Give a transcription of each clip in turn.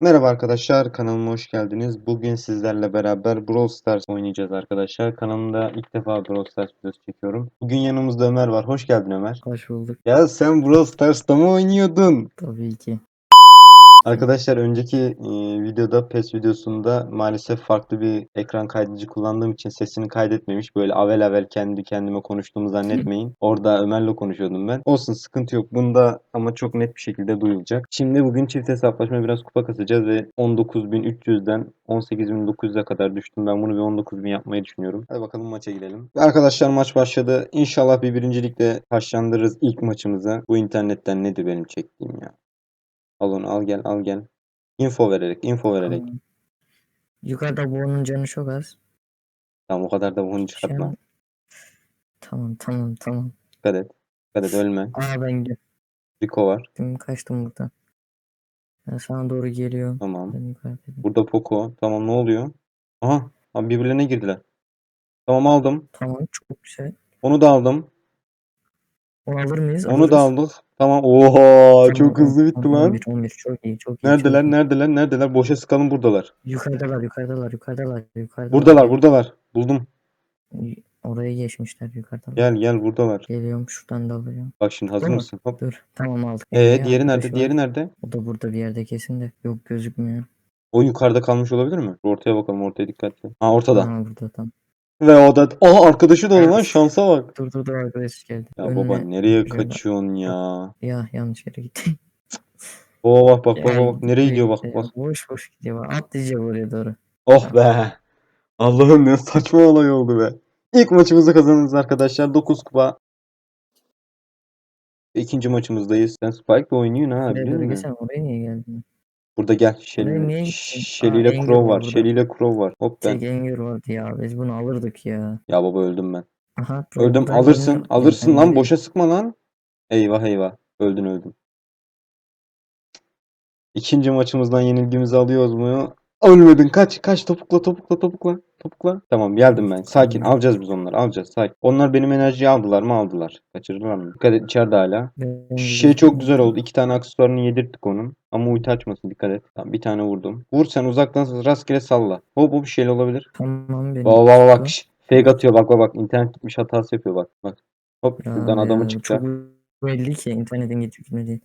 Merhaba arkadaşlar, kanalıma hoş geldiniz. Bugün sizlerle beraber Brawl Stars oynayacağız arkadaşlar. Kanalımda ilk defa Brawl Stars videosu çekiyorum. Bugün yanımızda Ömer var. Hoş geldin Ömer. Hoş bulduk Ya sen Brawl Stars'ta mı oynuyordun? tabii ki. Arkadaşlar önceki e, videoda PES videosunda maalesef farklı bir ekran kaydedici kullandığım için sesini kaydetmemiş. Böyle avel avel kendi kendime konuştuğumu zannetmeyin. Orada Ömer'le konuşuyordum ben. Olsun sıkıntı yok. Bunda ama çok net bir şekilde duyulacak. Şimdi bugün çift hesaplaşma biraz kupa kasacağız ve 19.300'den 18.900'e kadar düştüm. Ben bunu bir 19.000 yapmayı düşünüyorum. Hadi bakalım maça girelim. Arkadaşlar maç başladı. İnşallah bir birincilikle taşlandırırız ilk maçımıza. Bu internetten nedir benim çektiğim ya? Al onu al gel al gel. Info vererek info vererek. Tamam. Yukarıda bu onun canı çok az. Tamam o kadar da bunu Şu çıkartma. an- Tamam tamam tamam. Dikkat et. Dikkat et ölme. Aa ben Rico var. gittim kaçtım buradan. Ben sana doğru geliyorum. Tamam. Burada Poco. Tamam ne oluyor? Aha. Abi birbirlerine girdiler. Tamam aldım. Tamam çok güzel. Onu da aldım. Onu alır mıyız? Onu da aldık. Tamam. Oha Tamam, çok hızlı bitti lan. 11, 11 çok iyi çok iyi. Neredeler? çok iyi. Neredeler? Neredeler? Boşa sıkalım buradalar. Yukarıdalar yukarıdalar yukarıdalar yukarıdalar. Buradalar, buradalar. Buldum. Oraya geçmişler yukarıdalar. Gel gel buradalar. Geliyorum şuradan da alıyorum. Bak şimdi hazır mı? mısın? Hop. Dur tamam aldık. Ee Ee, diğeri nerede? Diğeri nerede? O da burada bir yerde kesin de. Yok gözükmüyor. O yukarıda kalmış olabilir mi? Ortaya bakalım. Ortaya dikkatli. Ha ortada. Aa burada tam. Ve o da Aha arkadaşı da lan şansa bak. Dur dur dur arkadaş geldi. Ya Önüne- baba nereye bak. kaçıyorsun ya? Ya yanlış yere gitti. Oo bak bak Yani bak nereye gidiyor bak bak. Boş boş gidiyor. bak. Atlayacak oraya doğru. Oh be. Allah'ım ne saçma olay oldu be. İlk maçımızı kazanırız arkadaşlar. 9 kupa. İkinci maçımızdayız. Sen Spike oynuyorsun ha Oraya biliyor doğru musun? geçen oraya niye geldin? Burada gel. niye Shelly, Aa, ile Engin Crow var burada. Shelly ile Crow var. Hop ben. Tek Engür vardı ya. Biz bunu alırdık ya. Ya baba öldüm ben. Aha. Öldüm buradan alırsın. Engür- Alırsın lan boşa sıkma lan. Eyvah eyvah. Öldün öldün. İkinci maçımızdan yenilgimizi alıyoruz mu? Ölmedin. Kaç kaç topukla topukla topukla topukla. Tamam geldim ben. Sakin alacağız biz onları. Alacağız sakin. Onlar benim enerjiyi aldılar mı aldılar. Kaçırdılar mı? Dikkat et içeride hala. Ben Şey çok güzel oldu. İki tane aksesuarını yedirttik onun. Ama ulti açmasın dikkat et. Tamam, bir tane vurdum. Vur sen uzaktan rastgele salla. Hop hop bir şeyle olabilir. Tamam benim. Bak bak bak. şş, Fake atıyor bak bak bak. İnternet gitmiş hatası yapıyor bak. Bak. Hop şuradan adamı çıkacak. Çok belli ki internetin gitmedi.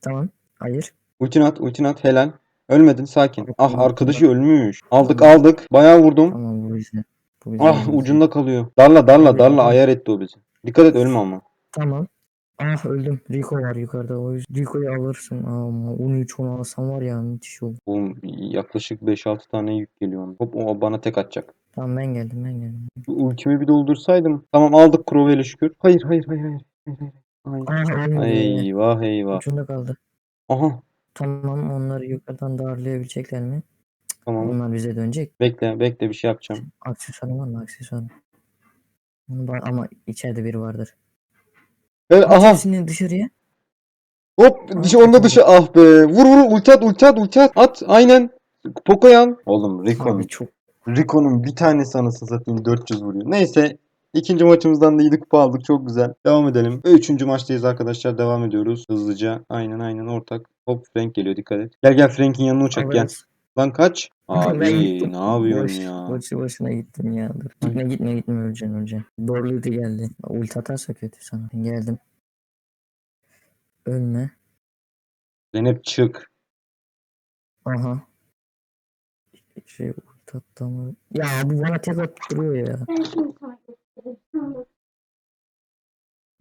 Tamam. Hayır. Ultin at, ultin at, helal. Ölmedin, sakin. Ah arkadaşı ölmüş. Aldık aldık. Bayağı vurdum. Tamam bu bize. Bu bize. Ah bize. ucunda kalıyor. Darla darla darla ayar etti o bizi. Dikkat et ölme ama. Tamam. Ah öldüm. Rico var yukarıda. O yüzden Rico'yu alırsın. Ama 13 onu alsam var ya müthiş olur. Oğlum yaklaşık 5-6 tane yük geliyor. ona. Hop o bana tek atacak. Tamam ben geldim ben geldim. Ultimi bir doldursaydım. Tamam aldık Crowell'e şükür. Hayır hayır hayır hayır. hayır. Ah ölmedi. Eyvah eyvah. Ucunda kaldı. Aha Tamam onları yukarıdan darlayabilecekler mi? tamam. Onlar bize dönecek. Bekle bekle bir şey yapacağım. Aksesuarı var mı aksesuarı? Onu ba- Ama içeride biri vardır. Evet, aha hepsini dışarıya. hop dışı onda dışı ah be. Vur vur ulti at ulti at ulti at. At aynen. Poco'yu al. Oğlum Rico'nun Abi çok Rico'nun bir tanesi anasını satayım 400 vuruyor. Neyse. İkinci maçımızdan da 7 kupa aldık. Çok güzel. Devam edelim. Ve üçüncü maçtayız arkadaşlar. Devam ediyoruz. Hızlıca. Aynen aynen ortak. Hop Frank geliyor dikkat et. Gel gel Frank'in yanına uçak gel. alırız. Lan kaç? Abi ne yapıyorsun Boş- ya? Boşu boşuna gittim ya. Dur. Gitme gitme gitme öleceksin öleceksin. Borluydu geldi. Ulti atarsa kötü sana. Geldim. Ölme. Zeynep çık. Aha. Şey ulti attı ama. Ya bu bana tek attırıyor ya.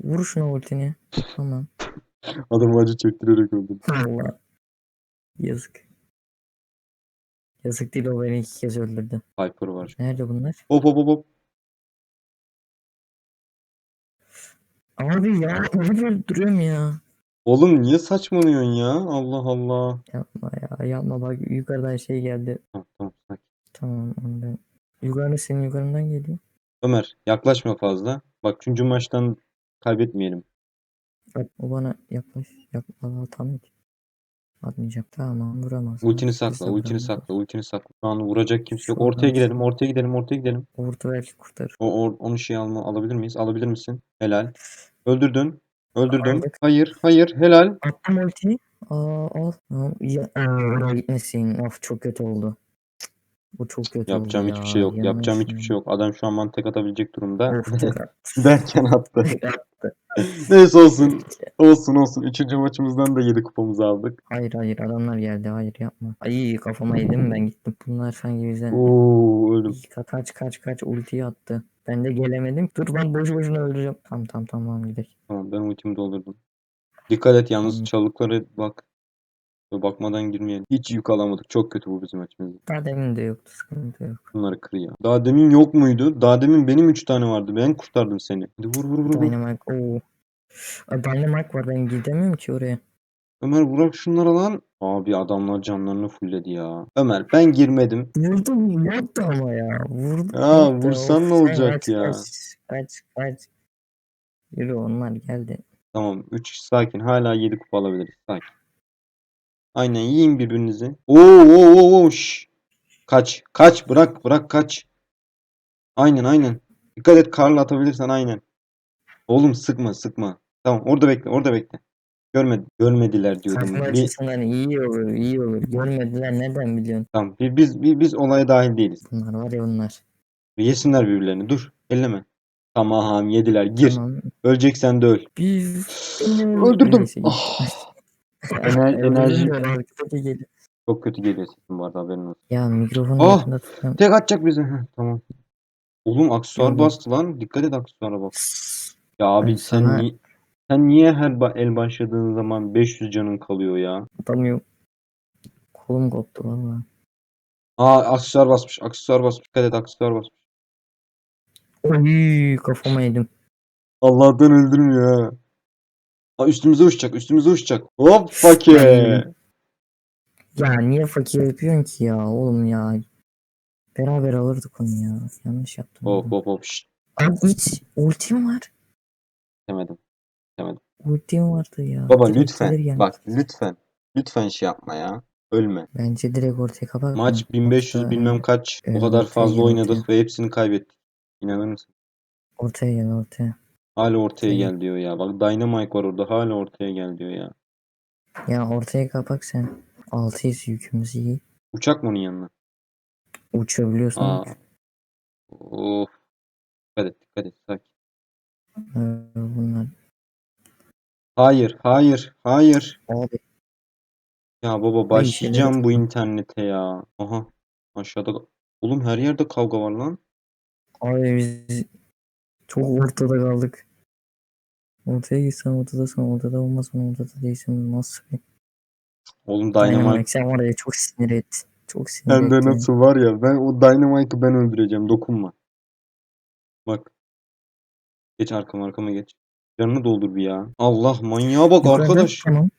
Vur şuna ultini. Tamam. Adamı acı çektirerek öldüm. Allah. Yazık. Yazık değil o beni iki kez öldürdü. Piper var. Nerede bunlar? Hop hop hop hop. Abi ya beni öldürüyorum ya. Oğlum niye saçmalıyorsun ya? Allah Allah. Yapma ya yapma bak yukarıdan şey geldi. Tamam tamam sakin. Tamam ondan. Yukarı senin yukarından geliyor. Ömer yaklaşma fazla. Bak üçüncü maçtan kaybetmeyelim. Bak o bana yaklaş. Yapma tamam. Atmayacağım. Tamam vuramaz. Ultini sakla, ultini sakla, ultini sakla. Şu an vuracak kimse yok. Ortaya gidelim, ortaya gidelim, ortaya gidelim. Orta belki kurtarır. O, o onu şey alma alabilir miyiz? Alabilir misin? Helal. Öldürdün. Öldürdün. Aldık. Hayır, hayır, helal. Attım ultiyi. Aa al. Ya, aa, gitmesin. Of çok kötü oldu. Bu çok kötü Yapacağım oldu hiçbir ya. şey yok. Yapacağım hiçbir şey yok. Adam şu an bana tek atabilecek durumda. Derken attı. Neyse olsun. Olsun olsun. Üçüncü maçımızdan da 7 kupamızı aldık. Hayır hayır adamlar geldi. Hayır yapma. Ay kafama yedim ben gittim. Bunlar sanki bizden. Oo öldüm. İyi, ka- Kaç kaç kaç ultiyi attı. Ben de gelemedim. Dur ben boşu boşuna öldüreceğim. Tamam tamam tamam gidelim. Tamam ben ultimi doldurdum. Dikkat et yalnız Tamam. çalıkları bak. Bakmadan girmeyelim. Hiç yük alamadık. Çok kötü bu bizim maçımız. Daha demin de yoktu sıkıntı yok. Bunları kır ya. Daha demin yok muydu? Daha demin benim 3 tane vardı. Ben kurtardım seni. Hadi vur vur vur. vur. Dynamite ooo. Ay, Dynamite var ben gidemiyorum ki oraya. Ömer bırak şunları lan. Abi adamlar canlarını fulledi ya. Ömer ben girmedim. Vurdum yaptı ama ya. Vurdu. Ya, vursan ne sen olacak kaç, ya? Kaç kaç kaç. Yürü onlar geldi. Tamam 3 sakin. Hala 7 kupa alabiliriz. Sakin. Aynen yiyin birbirinizi. Oo oo oo oo. şş. Kaç. Kaç. Bırak. Bırak kaç. Aynen aynen. Dikkat et Karl atabilirsen aynen. Oğlum sıkma sıkma. Tamam orada bekle orada bekle. Görmedi, görmediler diyordum. Satma Bir, açısından iyi olur iyi olur. Görmediler nereden biliyorsun? tamam bir- biz, biz, biz olaya dahil değiliz. Bunlar var ya bunlar. Yesinler birbirlerini. Dur. Elleme. Tamam yediler. Gir. Tamam. Öleceksen de öl. Biz Öldürdüm. Neyse, Ah. Ener, Ener- enerji- enerji. Çok kötü geliyor sesin bu arada haberin olsun. Ya mikrofonu Ah! yakında tutsam. Tek atacak bize. Heh, tamam. Oğlum aksesuar Yok. bastı lan. Dikkat et aksesuara bak. Ya abi Ben sen sana- ni- sen niye her ba- el başladığın zaman 500 canın kalıyor ya? Atamıyorum. Kolum koptu valla. Aa aksesuar basmış. Aksesuar basmış. Dikkat et aksesuar basmış. Oy kafama yedim. Allah'tan öldürmüyor ha. Aa, üstümüze uçacak. Üstümüze uçacak. Hop fakir. Ya niye fakir yapıyorsun ki ya oğlum ya. Beraber alırdık onu ya. Yanlış yaptım. Hop hop hop. Şşt. Abi hiç ultim var. Demedim. Ultim vardı ya. Baba Direkt lütfen. gelmez. Bak lütfen. Lütfen şey yapma ya. Ölme. Bence direkt ortaya kapat. Maç 1500 Orta- bilmem kaç. O Evet, kadar fazla gel, oynadık ve hepsini kaybettik. İnanır mısın? Ortaya gel ortaya. Hala ortaya gel diyor ya. Bak Dynamite var orada. Hala ortaya gel diyor ya. Ya ortaya kapak sen. 600 yükümüz iyi. Uçak mı onun yanına? Uçabiliyorsun. Aa. Of. Dikkat et, dikkat et. Sakin. Ee, bunlar. Hayır, hayır, hayır. Abi Ya baba başlayacağım bu internete ya. Aha. Aşağıda. Oğlum her yerde kavga var lan. Abi biz çok ortada kaldık. Ortaya gitsen ortadasın, ortada olmasan ortada değilsin. Nasıl bir Oğlum Dynamite sen var ya çok sinir et. Çok sinir Hem de nasıl var ya. Ben o Dynamite'ı ben öldüreceğim. Dokunma. Bak. Geç arkama arkama geç. Canını doldur bir ya. Allah manyağa bak arkadaş. Tamam.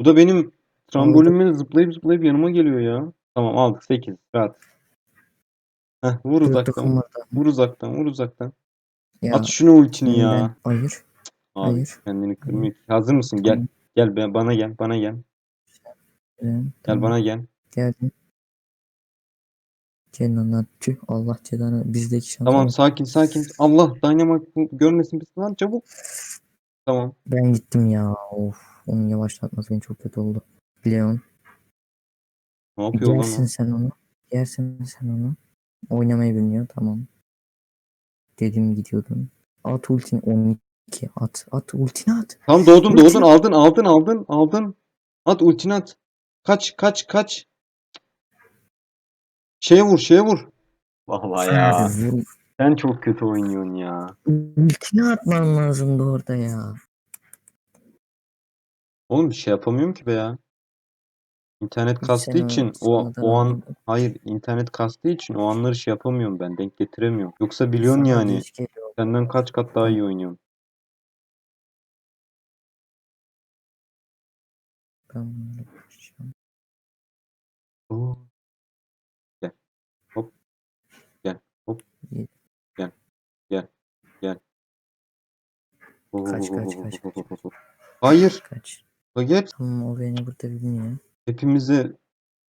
Bu da benim trambolimle zıplayıp zıplayıp yanıma geliyor ya. Tamam aldık 8. Rahat. Heh, vur uzaktan. Vur uzaktan. Vur uzaktan. Ya, At şunu ultini ya. Hayır. Abi Hayır. kendini kırmıyor. Hazır mısın? Gel. Tamam. Gel be, bana gel. Bana gel. Gel, Gel bana gel. Geldim. Cennet tüh Allah cezanı bizdeki şans. Tamam sakin sakin. Allah Dynamite bu- görmesin bizi lan çabuk. Tamam. Ben gittim ya. Of. Onun yavaşlatması beni çok kötü oldu. Leon. Ne yapıyor lan Yersin o? sen onu. Yersin sen onu. Oynamayı bilmiyor. Tamam. Dedim gidiyordun. At ultini 12. At. At ultini at. Tamam doğdun doğdun aldın aldın aldın aldın. At ultini at. Kaç kaç kaç. Şeye vur şeye vur. Vallahi ya. Vur. Sen çok kötü oynuyorsun ya. Ultini atman lazımdı orada ya. Oğlum bir şey yapamıyorum ki be ya. İnternet Hiç kastığı için o o an hayır internet kastığı için o anları şey yapamıyorum ben denk getiremiyorum. Yoksa biliyorsun Sana yani senden kaç kat daha iyi oynuyorum. Ben bunları yapacağım. Oo. Gel. Hop. Gel. Hop. Yedi. Gel. Gel. Gel. Kaç, kaç, Oo. kaç, kaç. Hayır. Kaç. Hayır. Tamam o beni burada bilmiyor. Hepimize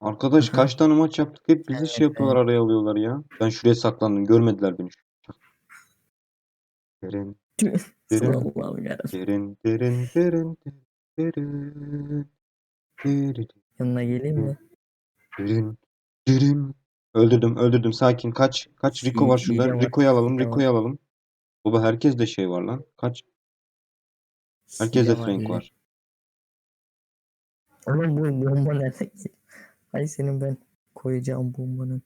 arkadaş Hı hı. kaç tane maç yaptık hep bizi Evet, şey yapıyorlar araya alıyorlar ya. Ben şuraya saklandım görmediler beni. Derin derin derin derin derin derin Dürü, Yanına geleyim mi? dürün, dürün. Öldürdüm, öldürdüm. Sakin. Kaç. Kaç. Rico var şurada. Rico'yu alalım. Rico'yu alalım. Baba herkes de şey var lan. Kaç. Herkes de Frank var. Oğlum bu bomba nereden geliyor? Ay senin ben koyacağım bombanın.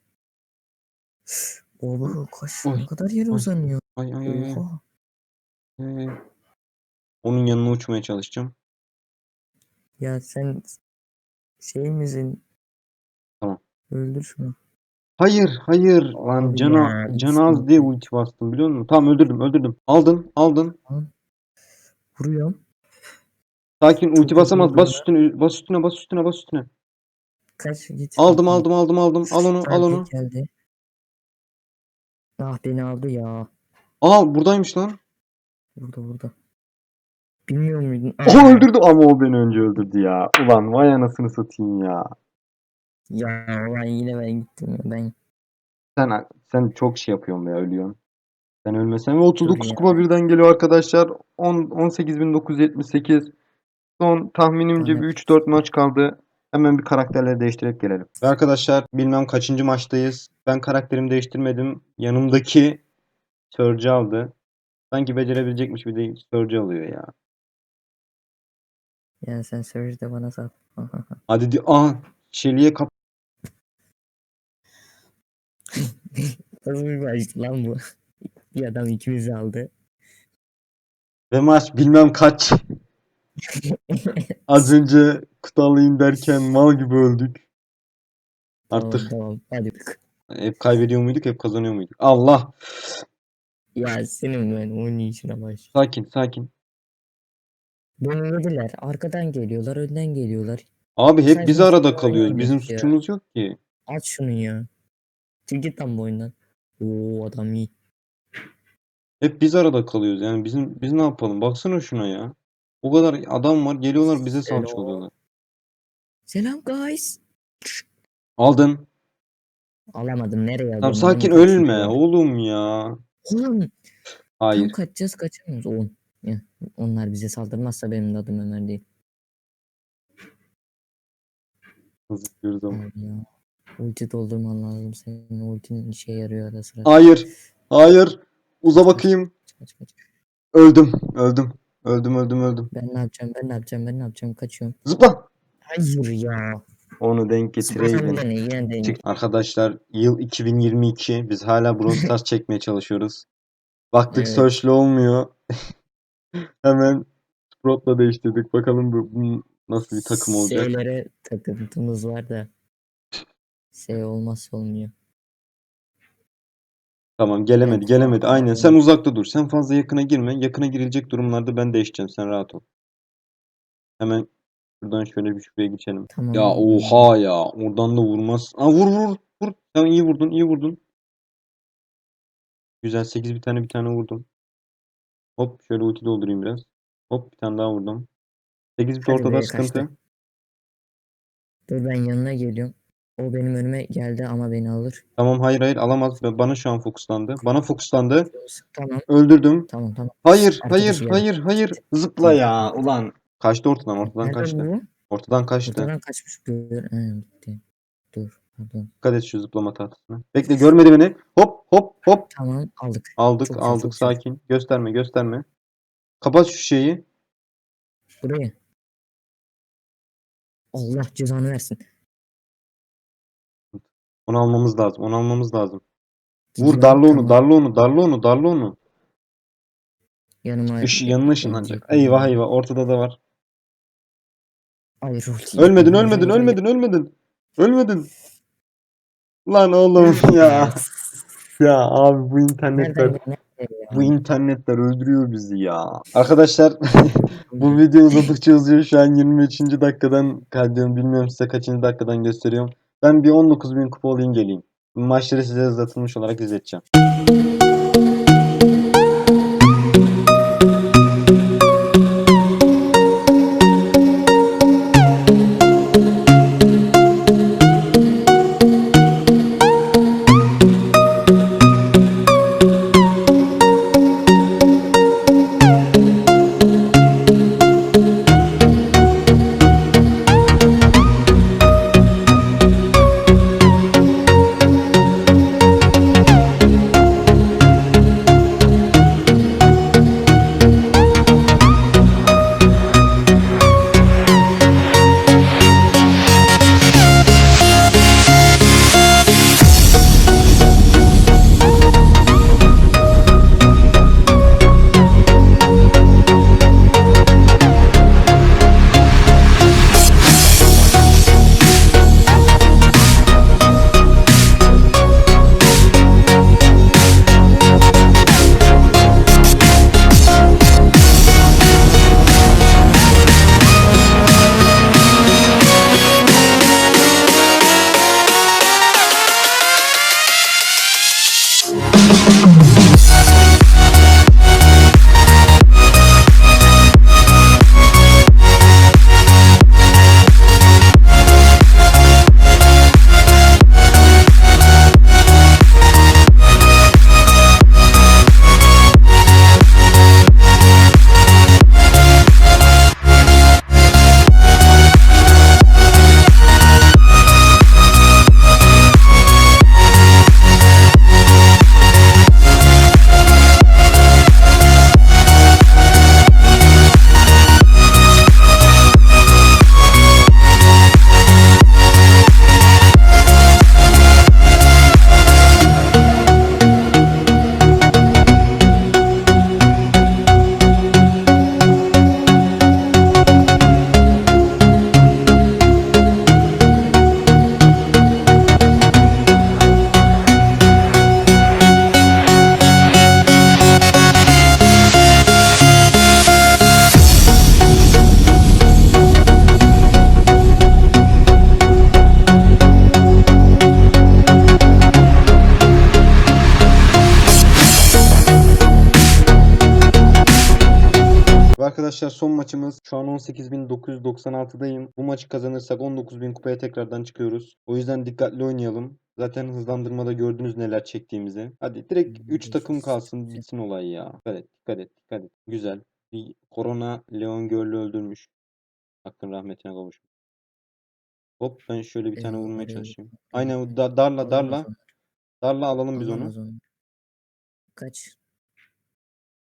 Oğlum kaç ne kadar yer oy. uzanıyor. Ay ay ay. ay. Oha. Ay. Onun yanına uçmaya çalışacağım. Ya sen şey misin? Tamam. Öldür şunu. Hayır, hayır. Lan Abi cana, ya, cana az hiç- diye ulti bastım biliyor musun? Tamam öldürdüm, öldürdüm. Aldın, aldın. Vuruyorum. Sakin ulti basamaz. Bas üstüne, bas üstüne, bas üstüne, bas üstüne. Kaç git. Aldım, aldım, aldım, aldım. Al onu, al onu. geldi. Ah beni aldı ya. Aa buradaymış lan. Burada burada. Bilmiyor muydun? O öldürdü ama o beni önce öldürdü ya. Ulan vay anasını satayım ya. Ya ulan yine ben gittim ya ben. Sen sen çok şey yapıyorsun be ölüyorsun. Sen ölmesen ve 39 ya. kupa birden geliyor arkadaşlar. 10 18978. Son tahminimce Aynen. bir 3-4 maç kaldı. Hemen bir karakterleri değiştirip gelelim. Ve arkadaşlar bilmem kaçıncı maçtayız. Ben karakterimi değiştirmedim. Yanımdaki Surge aldı. Sanki becerebilecekmiş bir de Surge alıyor ya. Ya sen Surge de bana sat. Hadi di Aa Shelly'e kap Nasıl bir maçtı lan bu? Bir adam ikimizi aldı. ve maç bilmem kaç. Az önce kutu alayım derken mal gibi öldük. Artık Tamam tamam hadi. hep kaybediyor muyduk hep kazanıyor muyduk? Allah. Ya senin ben oyun içine baş. Sakin sakin. Beni yediler. Arkadan geliyorlar, önden geliyorlar. Abi hep biz arada kalıyoruz. Bizim ya. suçumuz yok ki. Aç şunu ya. Çık git lan bu oyundan. Oo adam iyi. Hep biz arada kalıyoruz. Yani bizim biz ne yapalım? Baksana şuna ya. O kadar adam var. Geliyorlar bize salça Selam. oluyorlar. Selam guys. Aldın. Alamadım nereye aldım? Tamam sakin ölme oğlum ya. Oğlum tam Hayır. kaçacağız kaçamıyoruz. On. Onlar bize saldırmazsa benim de adım Ömer değil. Zıplıyoruz ama. Abi ya. Ulti doldurman lazım. Senin ultin işe yarıyor ara sıra. Hayır. Hayır. Uza bakayım. Kaç, kaç. Öldüm. Öldüm. Öldüm öldüm öldüm. Ben ne yapacağım ben ne yapacağım ben ne yapacağım kaçıyorum. Zıpla. Hayır ya. Onu denk yine Çık- Arkadaşlar yıl 2022. Biz hala Brawl Stars çekmeye çalışıyoruz. Baktık Evet. Search'le olmuyor. Hemen Sprout'la değiştirdik. Bakalım bu, bu nasıl bir takım olacak. Şeylere takıntımız var da. Şey olmazsa olmuyor. Tamam gelemedi gelemedi. tamam, Aynen tamam. sen uzakta dur. Sen fazla yakına girme. Yakına girilecek durumlarda ben değişeceğim. Sen rahat ol. Hemen şuradan şöyle bir şuraya geçelim. Tamam. Ya oha ya. Oradan da vurmaz. Aa vur vur vur. Sen iyi vurdun iyi vurdun. Güzel 8 bir tane bir tane vurdum. Hop şöyle ulti doldurayım biraz. Hop bir tane daha vurdum. 8 bit Hadi ortada be, sıkıntı. kaçtı. Dur ben yanına geliyorum. O benim önüme geldi ama beni alır. Tamam hayır hayır alamaz. Ba- Bana şu an fokuslandı. Bana fokuslandı. Tamam Öldürdüm. tamam tamam. Hayır Arkadaşı hayır geldi. hayır hayır. Zıpla ya ulan. Kaçtı ortadan ortadan Nerede kaçtı. bu? Ortadan kaçtı. Ortadan kaçmış. Gör. Ha, gitti. Dur. Pardon. Dikkat et şu zıplama tahtasına. Bekle görmedi beni. Hop hop hop. Tamam aldık. Aldık Çok güzel, aldık çok güzel. sakin. Gösterme gösterme. Kapat şu şeyi. Buraya. Allah cezanı versin. Onu almamız lazım. Onu almamız lazım. Vur Gidiyorum, darla onu tamam. darla onu darla onu darla onu. Yanıma Iş, yanına ışınlanacak. gelecek. Eyvah eyvah ortada da var. Hayır ulti. Ölmedin Hayır, ölmedin ölmedin ölmedin. Ölmedin. Lan oğlum ya. Ya abi bu internetler bu internetler öldürüyor bizi ya. Arkadaşlar bu video uzadıkça uzuyor. Şu an 23. dakikadan kaydediyorum. Bilmiyorum size kaçıncı dakikadan gösteriyorum. Ben bir 19.000 kupa olayım geleyim. Maçları size hızlatılmış olarak izleteceğim. Arkadaşlar son maçımız. Şu an 18.996'dayım. Bu maçı kazanırsak 19.000 kupaya tekrardan çıkıyoruz. O yüzden dikkatli oynayalım. Zaten hızlandırmada gördünüz neler çektiğimizi. Hadi direkt 3 takım kalsın bitsin olay ya. Dikkat et dikkat et dikkat et. Güzel. Bir korona Leon Görlü öldürmüş. Hakkın rahmetine kavuşmuş. Hop ben şöyle bir tane vurmaya oraya çalışayım. Aynen da- darla darla. Darla alalım biz onu. Kaç.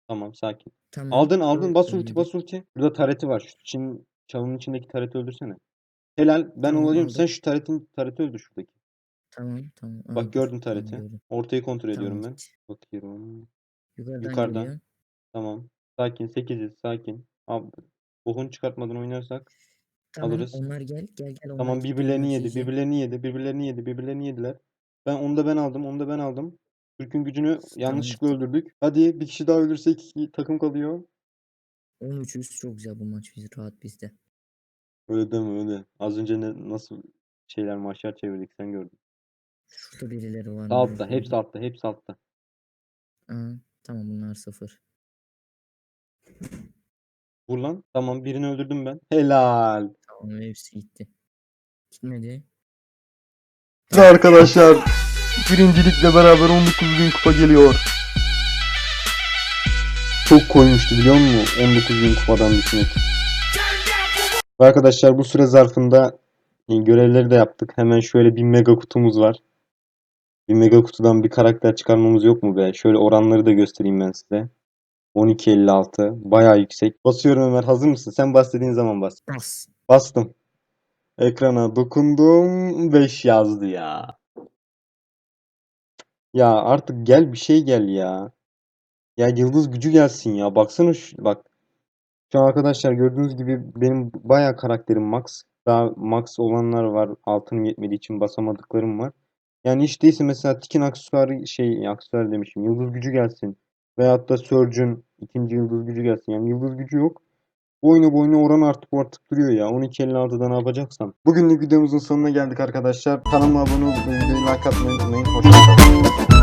Tamam sakin. Tamam. Aldın aldın bas ulti bas ulti. Burada tareti var. Şu Çin çalının içindeki tareti öldürsene. Helal ben Tamam, olacağım. aldım. Sen şu taretin tareti öldür şuradaki. Tamam tamam. Bak gördün tareti. gördüm. Ortayı kontrol ediyorum Tamam, ben. Bakıyorum. Yukarıdan, Yukarıdan. geliyor. Tamam. Sakin 8'iz sakin. Abi bokunu çıkartmadan oynarsak. Tamam Alırız. onlar gel gel gel. onlar Tamam gitti, birbirlerini yedi. Birbirlerini yedi. Birbirlerini yedi. Birbirlerini yediler. Ben onu da ben aldım. Onu da ben aldım. Türk'ün gücünü yanlışlıkla öldürdük. Hadi bir kişi daha ölürse iki takım kalıyor. 13'üz çok güzel bu maç biz rahat bizde. Öyle deme öyle. Az önce ne, nasıl şeyler maçlar çevirdik sen gördün. Şurada birileri var. Altta. Hepsi altta. Hepsi altta. Aa, tamam bunlar sıfır. Vur lan. Tamam birini öldürdüm ben. Helal. Tamam hepsi gitti. Gitmedi. Arkadaşlar birincilikle beraber 19.000 kupa geliyor. Çok koymuştu biliyor musun? 19.000 kupadan düşmek. Ve arkadaşlar bu süre zarfında e, görevleri de yaptık. Hemen şöyle bir mega kutumuz var. Bir mega kutudan bir karakter çıkarmamız yok mu be? Şöyle oranları da göstereyim ben size. 12.56 bayağı yüksek. Basıyorum Ömer hazır mısın? Sen bas dediğin zaman bas. Bas. Bastım. Ekrana dokundum. 5 yazdı ya. Ya artık gel bir şey gel ya. Ya yıldız gücü gelsin ya. Baksana şu bak. Şu an arkadaşlar gördüğünüz gibi benim bayağı karakterim max. Daha max olanlar var. Altınım yetmediği için basamadıklarım var. Yani hiç değilse mesela Tikin aksesuarı şey aksesuar demişim. Yıldız gücü gelsin. Veyahut da Surge'ün ikinci yıldız gücü gelsin. Yani yıldız gücü yok. Boyuna boyuna oran artık artık duruyor ya. 12.56'da ne yapacaksam. Bugünlük videomuzun sonuna geldik arkadaşlar. Kanalıma abone olup videoyu like atmayı unutmayın. Hoşçakalın.